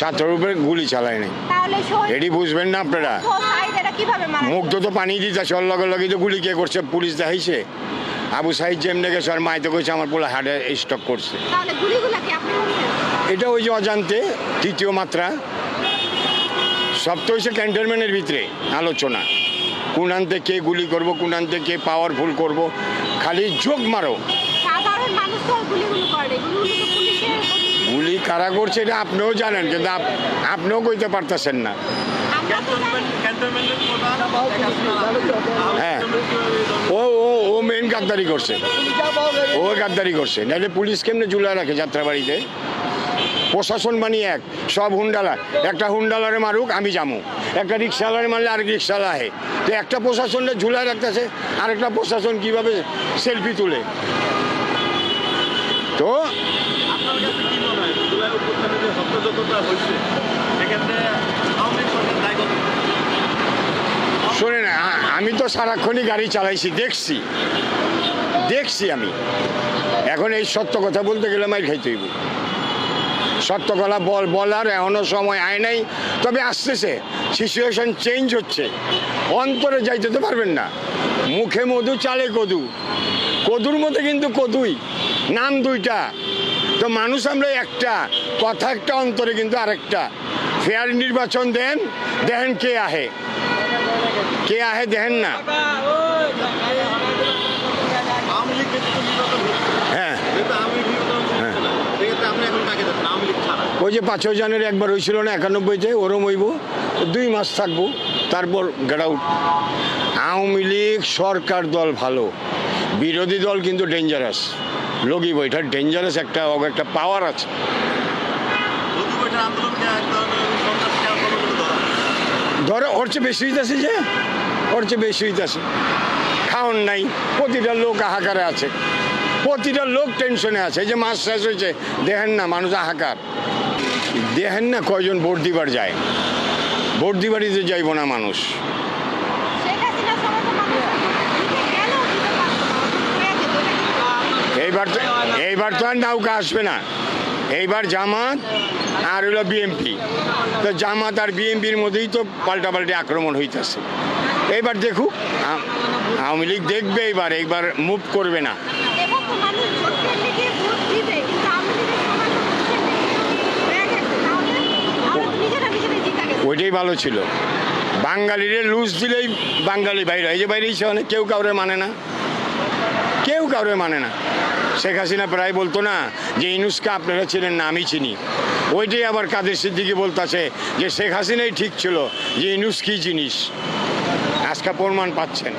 ছাত্রের উপরে গুলি চালায় নাই তাহলে এটি বুঝবেন না আপনারা? মুগ্ধ, সাইদ তো পানি দিতেছে ওর লগে লগে তো গুলি কে করছে পুলিশ দেখাইছে। আবু সাহিদ যেমনি গেছে আর মাইতে কইছে আমার পোলা হার্টে স্টক করছে। এটা ওই যে অজান্তে তৃতীয় মাত্রা। সব তো হয়েছে ক্যান্টনমেন্টের ভিতরে আলোচনা। কোনান্তে কে গুলি করব কোনান্তে কে পাওয়ারফুল করব। খালি যোগ মারো। সাধারণ মানুষ তো আর গুলিগুলো করে গুলি কারা করছে এটা আপনিও জানেন, কিন্তু আপ- আপনিও কইতে পারতেছেন না। হ্যাঁ ও ও ও মেন করছে। ও করছে। পুলিশ কেমনে রাখে যাত্রাবাড়িতে? প্রশাসন বানিয়ে এক, সব একটা হুন্ডালারে মারুক, আমি যামু একটা মারলে তো একটা প্রশাসনটা ঝুলা রাখতেছে, আরেকটা প্রশাসন কীভাবে সেলফি তুলে? তো? শোনেন আমি তো সারাক্ষণই গাড়ি চালাইছি, দেখছি। দেখছি আমি। এখন এই সত্য কথা বলতে গেলে মাইর খাইতে হইব। সত্য কথা বল, বলার এখনও সময় আয় নাই। তবে আসতেছে সিচুয়েশন চেঞ্জ হচ্ছে। অন্তরে যাইতে তো পারবেন না। মুখে মধু, চালে কদু। কদুর মধ্যে কিন্তু কদুই। নাম দুইটা। তো মানুষ আমরা একটা, কথা একটা, অন্তরে কিন্তু আরেকটা। ফেয়ার নির্বাচন দেন, দেখেন কে আহে। কে আহে দেখেন না? হ্যাঁ। ছাড়া ওই যে পাঁচ জানের একবার হয়েছিল না, একানব্বইতে, ওরম হইব। দুই মাস থাকব, তারপর গেট আউট আওয়ামী লীগ সরকার দল ভালো। বিরোধী দল কিন্তু ডেঞ্জারাস লগিব এটা ডেঞ্জারাস একটা একটা পাওয়ার আছে। বৈঠার ধরা ওর চেয়ে বেশি হইতেছে যে ওর চেয়ে বেশি হইতেছে। খাওন নাই প্রতিটা লোক হাহাকারে আছে। প্রতিটা লোক টেনশনে আছে। এই যে মাস শেষ হয়েছে দেখেন না মানুষ হাহাকার দেখেন না কয়জন ভোট দিবার যায়। ভোট দিবারিতে যাইব না মানুষ শেখ হাসিনার সময় তো মানুষ দিতে গেলেও দিতে পারতো না। হয়ে যেত, এটা কিন্তু এইবার তো এইবার তো আর নৌকা আসবে না। এইবার জামাত আর হলো বিএমপি তো জামাত আর বিএমপির মধ্যেই তো পাল্টাপাল্টি আক্রমণ হইতেছে। এইবার দেখুক আওয়ামী লীগ দেখবে এইবার এইবার মুভ করবে না। ওইটাই ভালো ছিল। বাঙালিরে লুজ দিলেই বাঙালি বাইরে এই যে বাইরে কেউ কাউরে মানে না। কেউ কাউরে মানে না। শেখ হাসিনা প্রায় বলতো না যে, ইনুসকে আপনারা ছিলেন না, আমি চিনি। ওইটাই আবার কাদের সিদ্দিকি বলতাছে যে, শেখ হাসিনাই ঠিক ছিল যে, ইনুস কি জিনিস? আজকে প্রমাণ পাচ্ছেন।